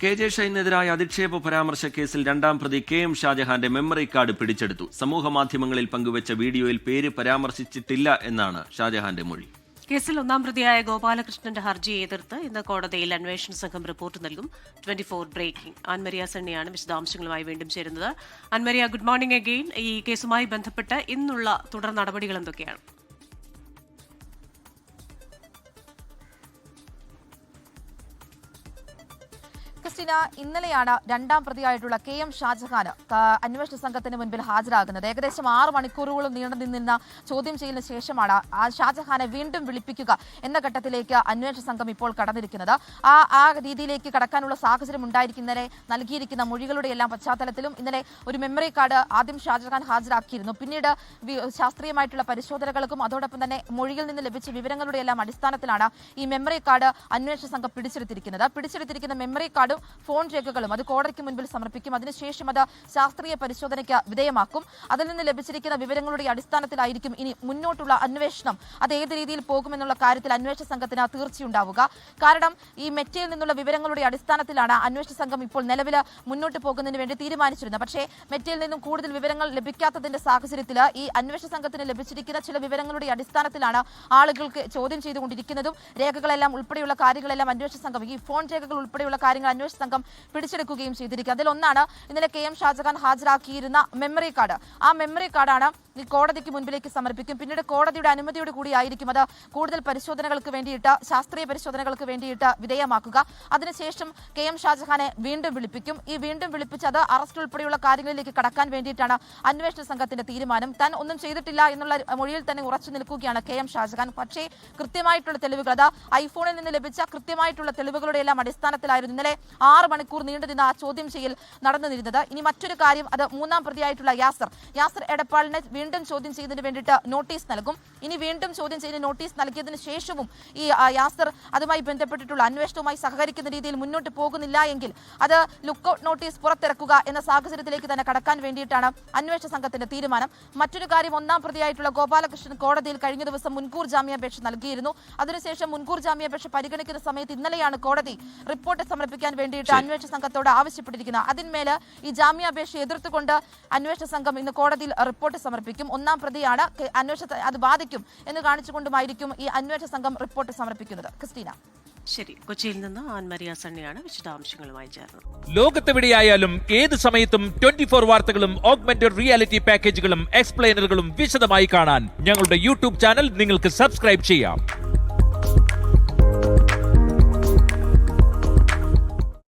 K J ഷൈനെതിരായ അധിക്ഷേപ പരാമർശ കേസിൽ രണ്ടാം പ്രതി കെ എം ഷാജഹാന്റെ മെമ്മറി കാർഡ് പിടിച്ചെടുത്തു. സമൂഹ മാധ്യമങ്ങളിൽ പങ്കുവച്ച വീഡിയോയിൽ പേര് പരാമർശിച്ചിട്ടില്ല എന്നാണ് ഷാജഹാന്റെ മൊഴി. കേസിൽ ഒന്നാം പ്രതിയായ ഗോപാലകൃഷ്ണന്റെ ഹർജിയെ എതിർത്ത് ഇന്ന് കോടതിയിൽ അന്വേഷണ സംഘം റിപ്പോർട്ട് നൽകും. Twenty four breaking. ആൻമരിയ സണ്ണിയാണ് വിശദാംശങ്ങളുമായി വീണ്ടും ചേരുന്നത്. Annmaria good morning again. ഈ കേസുമായി ബന്ധപ്പെട്ട് ഇന്നുള്ള തുടർ നടപടികൾ എന്തൊക്കെയാണ്? ക്രിസ്റ്റീന ഇന്നലെയാണ് രണ്ടാം പ്രതിയായിട്ടുള്ള കെ എം ഷാജഹാൻ ക- അന്വേഷണ സംഘത്തിന് മുൻപിൽ ഹാജരാകുന്നത്. ഏകദേശം ആറ് മണിക്കൂറുകളും നീണ്ടു നിന്നിരുന്ന ചോദ്യം ചെയ്യലിന് ശേഷമാണ് ആ ഷാജഹാനെ വീണ്ടും വിളിപ്പിക്കുക എന്ന ഘട്ടത്തിലേക്ക് അന്വേഷണ സംഘം ഇപ്പോൾ കടന്നിരിക്കുന്നത്. ആ ആ രീതിയിലേക്ക് കടക്കാനുള്ള സാഹചര്യം ഉണ്ടായിരിക്കുന്നതിനെ നൽകിയിരിക്കുന്ന മൊഴികളുടെ എല്ലാം പശ്ചാത്തലത്തിലും ഇന്നലെ ഒരു മെമ്മറി കാർഡ് ആദ്യം ഷാജഹാൻ ഹാജരാക്കിയിരുന്നു. പിന്നീട് ശാസ്ത്രീയമായിട്ടുള്ള പരിശോധനകൾക്കും അതോടൊപ്പം തന്നെ മൊഴിയിൽ നിന്ന് ലഭിച്ച വിവരങ്ങളുടെ എല്ലാം അടിസ്ഥാനത്തിലാണ് ഈ മെമ്മറി കാർഡ് അന്വേഷണ സംഘം പിടിച്ചെടുത്തിരിക്കുന്നത്. പിടിച്ചെടുത്തിരിക്കുന്ന മെമ്മറി കാർഡും ഫോൺ രേഖകളും അത് കോടതിക്ക് മുൻപിൽ സമർപ്പിക്കും. അതിനുശേഷം അത് ശാസ്ത്രീയ പരിശോധനയ്ക്ക് വിധേയമാക്കും. അതിൽ നിന്ന് ലഭിച്ചിരിക്കുന്ന വിവരങ്ങളുടെ അടിസ്ഥാനത്തിലായിരിക്കും ഇനി മുന്നോട്ടുള്ള അന്വേഷണം. അത് ഏത് രീതിയിൽ പോകുമെന്നുള്ള കാര്യത്തിൽ അന്വേഷണ സംഘത്തിന് തീർച്ചയുണ്ടാവുക. കാരണം ഈ മെറ്റയിൽ നിന്നുള്ള വിവരങ്ങളുടെ അടിസ്ഥാനത്തിലാണ് അന്വേഷണ സംഘം ഇപ്പോൾ നിലവിൽ മുന്നോട്ട് പോകുന്നതിന് വേണ്ടി തീരുമാനിച്ചിരുന്നത്. പക്ഷേ മെറ്റയിൽ നിന്നും കൂടുതൽ വിവരങ്ങൾ ലഭിക്കാത്തതിന്റെ സാഹചര്യത്തിൽ ഈ അന്വേഷണ സംഘത്തിന് ലഭിച്ചിരിക്കുന്ന ചില വിവരങ്ങളുടെ അടിസ്ഥാനത്തിലാണ് ആളുകൾക്ക് ചോദ്യം ചെയ്തുകൊണ്ടിരിക്കുന്നതും. രേഖകളെല്ലാം ഉൾപ്പെടെയുള്ള കാര്യങ്ങളെല്ലാം അന്വേഷണ സംഘം ഈ ഫോൺ രേഖകൾ ഉൾപ്പെടെയുള്ള കാര്യങ്ങൾ അന്വേഷണ സംഘം പിടിച്ചെടുക്കുകയും ചെയ്തിരിക്കുക അതിലൊന്നാണ് ഇന്നലെ കെ എം ഷാജഹാൻ ഹാജരാക്കിയിരുന്ന മെമ്മറി കാർഡ് ആ മെമ്മറി കാർഡാണ് കോടതിക്ക് മുൻപിലേക്ക് സമർപ്പിക്കും. പിന്നീട് കോടതിയുടെ അനുമതിയോട് കൂടിയായിരിക്കും അത് കൂടുതൽ പരിശോധനകൾക്ക് വേണ്ടിയിട്ട് ശാസ്ത്രീയ പരിശോധനകൾക്ക് വേണ്ടിയിട്ട് വിധേയമാക്കുക. അതിനുശേഷം കെ എം ഷാജഹാനെ വീണ്ടും വിളിപ്പിക്കും. ഈ വീണ്ടും വിളിപ്പിച്ചത് അറസ്റ്റ് ഉൾപ്പെടെയുള്ള കാര്യങ്ങളിലേക്ക് കടക്കാൻ വേണ്ടിയിട്ടാണ് അന്വേഷണ സംഘത്തിന്റെ തീരുമാനം. താൻ ഒന്നും ചെയ്തിട്ടില്ല എന്നുള്ള മൊഴിയിൽ തന്നെ ഉറച്ചു നിൽക്കുകയാണ് കെ എം ഷാജഹാൻ. പക്ഷേ കൃത്യമായിട്ടുള്ള തെളിവുകൾ അത് ഐഫോണിൽ നിന്ന് ലഭിച്ച കൃത്യമായിട്ടുള്ള തെളിവുകളുടെ എല്ലാം അടിസ്ഥാനത്തിലായിരുന്നു ഇന്നലെ ആറ് മണിക്കൂർ നീണ്ടുനിന്ന് ആ ചോദ്യം ചെയ്യൽ നടന്നിരുന്നത്. ഇനി മറ്റൊരു കാര്യം അത് മൂന്നാം പ്രതിയായിട്ടുള്ള യാസർ. യാസർ എടപ്പാളിനെ വീണ്ടും ചോദ്യം ചെയ്യുന്നതിന് വേണ്ടിയിട്ട് നോട്ടീസ് നൽകും. ഇനി വീണ്ടും ചോദ്യം ചെയ്ത് നോട്ടീസ് നൽകിയതിനു ശേഷവും ഈ യാസർ അതുമായി ബന്ധപ്പെട്ടിട്ടുള്ള അന്വേഷണവുമായി സഹകരിക്കുന്ന രീതിയിൽ മുന്നോട്ട് പോകുന്നില്ല എങ്കിൽ അത് ലുക്കൌട്ട് നോട്ടീസ് പുറത്തിറക്കുക എന്ന സാഹചര്യത്തിലേക്ക് തന്നെ കടക്കാൻ വേണ്ടിയിട്ടാണ് അന്വേഷണ സംഘത്തിന്റെ തീരുമാനം. മറ്റൊരു കാര്യം ഒന്നാം പ്രതിയായിട്ടുള്ള ഗോപാലകൃഷ്ണൻ കോടതിയിൽ കഴിഞ്ഞ ദിവസം മുൻകൂർ ജാമ്യാപേക്ഷ നൽകിയിരുന്നു. അതിനുശേഷം മുൻകൂർ ജാമ്യാപേക്ഷ പരിഗണിക്കുന്ന സമയത്ത് ഇന്നലെയാണ് കോടതി റിപ്പോർട്ട് സമർപ്പിക്കാൻ വേണ്ടിയിട്ട് അന്വേഷണ സംഘത്തോട് ആവശ്യപ്പെട്ടിരിക്കുന്നത്. അതിന്മേൽ ഈ ജാമ്യാപേക്ഷ എതിർത്തുകൊണ്ട് അന്വേഷണ സംഘം ഇന്ന് കോടതിയിൽ റിപ്പോർട്ട് സമർപ്പിക്കും. ഒന്നാം പ്രതിയാണ് അന്വേഷണത്തെ അത് ബാധിക്കും എന്ന് കാണിച്ചുകൊണ്ടുമായിരിക്കും ഈ അന്വേഷണ സംഘം റിപ്പോർട്ട് സമർപ്പിക്കുന്നത്. ക്രിസ്റ്റീന. ശരി. കൊച്ചിയിൽ നിന്ന് ആൻമരിയ സണ്ണിയാണ് വിശദാംശങ്ങളുമായി ചേർന്നത്. ലോകത്തെവിടെയായാലും ഏത് സമയത്തും ട്വന്റി ഫോർ വാർത്തകളും ഓഗ്മെന്റഡ് റിയാലിറ്റി പാക്കേജുകളും എക്സ്പ്ലെയിനറുകളും വിശദമായി കാണാൻ ഞങ്ങളുടെ യൂട്യൂബ് ചാനൽ നിങ്ങൾക്ക് സബ്സ്ക്രൈബ് ചെയ്യാം.